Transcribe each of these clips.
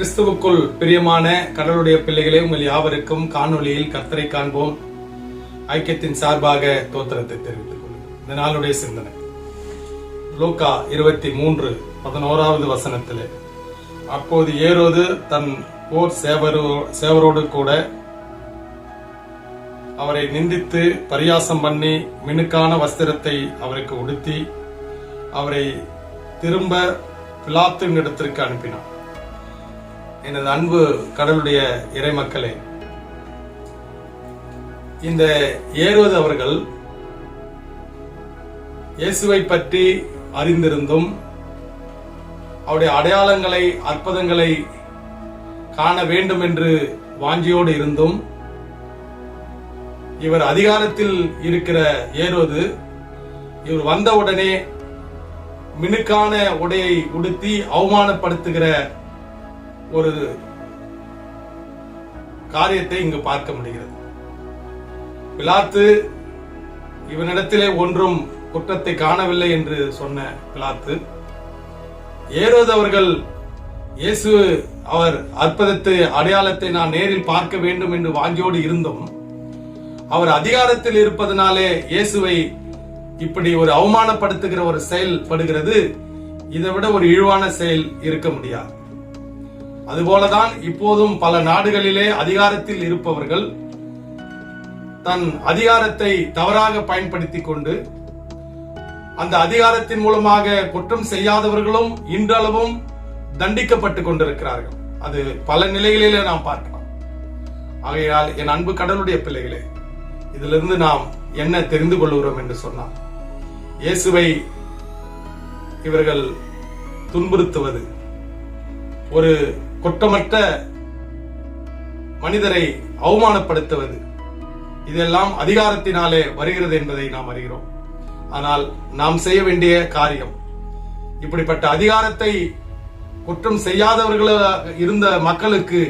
கிறிஸ்துவுக்குள் பிரியமான கடவுளுடைய பிள்ளைகளே உங்கள் யாவருக்கும் காணொலியில் கர்த்தரை காண்போம். ஐக்கியத்தின் சார்பாக தோத்திரத்தை தெரிவித்துக் கொள்ளுங்கள் இந்த நாளுடைய சிந்தனை. லூக்கா இருபத்தி மூன்று பதினோராவது வசனத்தில் அப்போது ஏரோது தன் போர் சேவரோ சேவரோடு கூட அவரை நிந்தித்து பரியாசம் பண்ணி மினுக்கான வஸ்திரத்தை அவருக்கு உடுத்தி அவரை திரும்ப பிலாத்தின் இடத்திற்கு அனுப்பினார் எனது அன்பு கடவுளுடைய இறைமக்களே இந்த ஏறுவது அவர்கள் இயேசுவை பற்றி அறிந்திருந்தும் அவருடைய அடையாளங்களை அற்புதங்களை காண வேண்டும் என்று வாஞ்சியோடு இருந்தும் இவர் அதிகாரத்தில் இருக்கிற ஏரோது இவர் வந்தவுடனே மினுக்கான உடையை உடுத்தி அவமானப்படுத்துகிற ஒரு காரியத்தை இங்கு பார்க்க முடிகிறது. பிலாத்து இவனிடத்திலே ஒன்றும் குற்றத்தை காணவில்லை என்று சொன்ன பிலாத்து ஏரோது அவர்கள் இயேசு அவர் அற்புதத்தை அடையாளத்தை நான் நேரில் பார்க்க வேண்டும் என்று வாங்கியோடு இருந்தும் அவர் அதிகாரத்தில் இருப்பதனாலே இயேசுவை இப்படி ஒரு அவமானப்படுத்துகிற ஒரு செயல்படுகிறது இதை விட ஒரு இழிவான செயல் இருக்க முடியாது. அதுபோலதான் இப்போதும் பல நாடுகளிலே அதிகாரத்தில் இருப்பவர்கள் தன் அதிகாரத்தை தவறாக பயன்படுத்திக் கொண்டு அந்த அதிகாரத்தின் மூலமாக குற்றம் செய்யாதவர்களும் இன்றளவும் தண்டிக்கப்பட்டு கொண்டிருக்கிறார்கள். அது பல நிலைகளிலே நாம் பார்க்கலாம். ஆகையால் என் அன்பு கடவுளுடைய பிள்ளைகளே இதிலிருந்து நாம் என்ன தெரிந்து கொள்கிறோம் என்று சொன்னார் இயேசுவை இவர்கள் துன்புறுத்துவது ஒரு குற்றமற்ற மனிதரை அவமானப்படுத்துவது இதெல்லாம் அதிகாரத்தினாலே வருகிறது என்பதை நாம் அறிகிறோம். ஆனால் நாம் செய்ய வேண்டிய காரியம் இப்படிப்பட்ட அதிகாரத்தை குற்றம் செய்யாதவர்களாக இருந்த மக்களுக்கு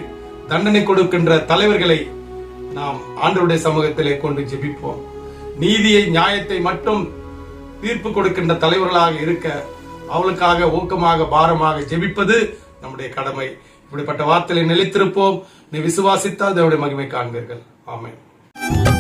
தண்டனை கொடுக்கின்ற தலைவர்களை நாம் ஆண்டருடைய சமூகத்திலே கொண்டு ஜெபிப்போம். நீதியை நியாயத்தை மட்டும் தீர்ப்பு கொடுக்கின்ற தலைவர்களாக இருக்க அவளுக்காக ஊக்கமாக பாரமாக ஜெபிப்பது நம்முடைய கடமை. இப்படிப்பட்ட வார்த்தையை நிலைத்திருப்போம். நீ விசுவாசித்தால் தேவடைய மகிமை காண்பீர்கள். ஆமேன்.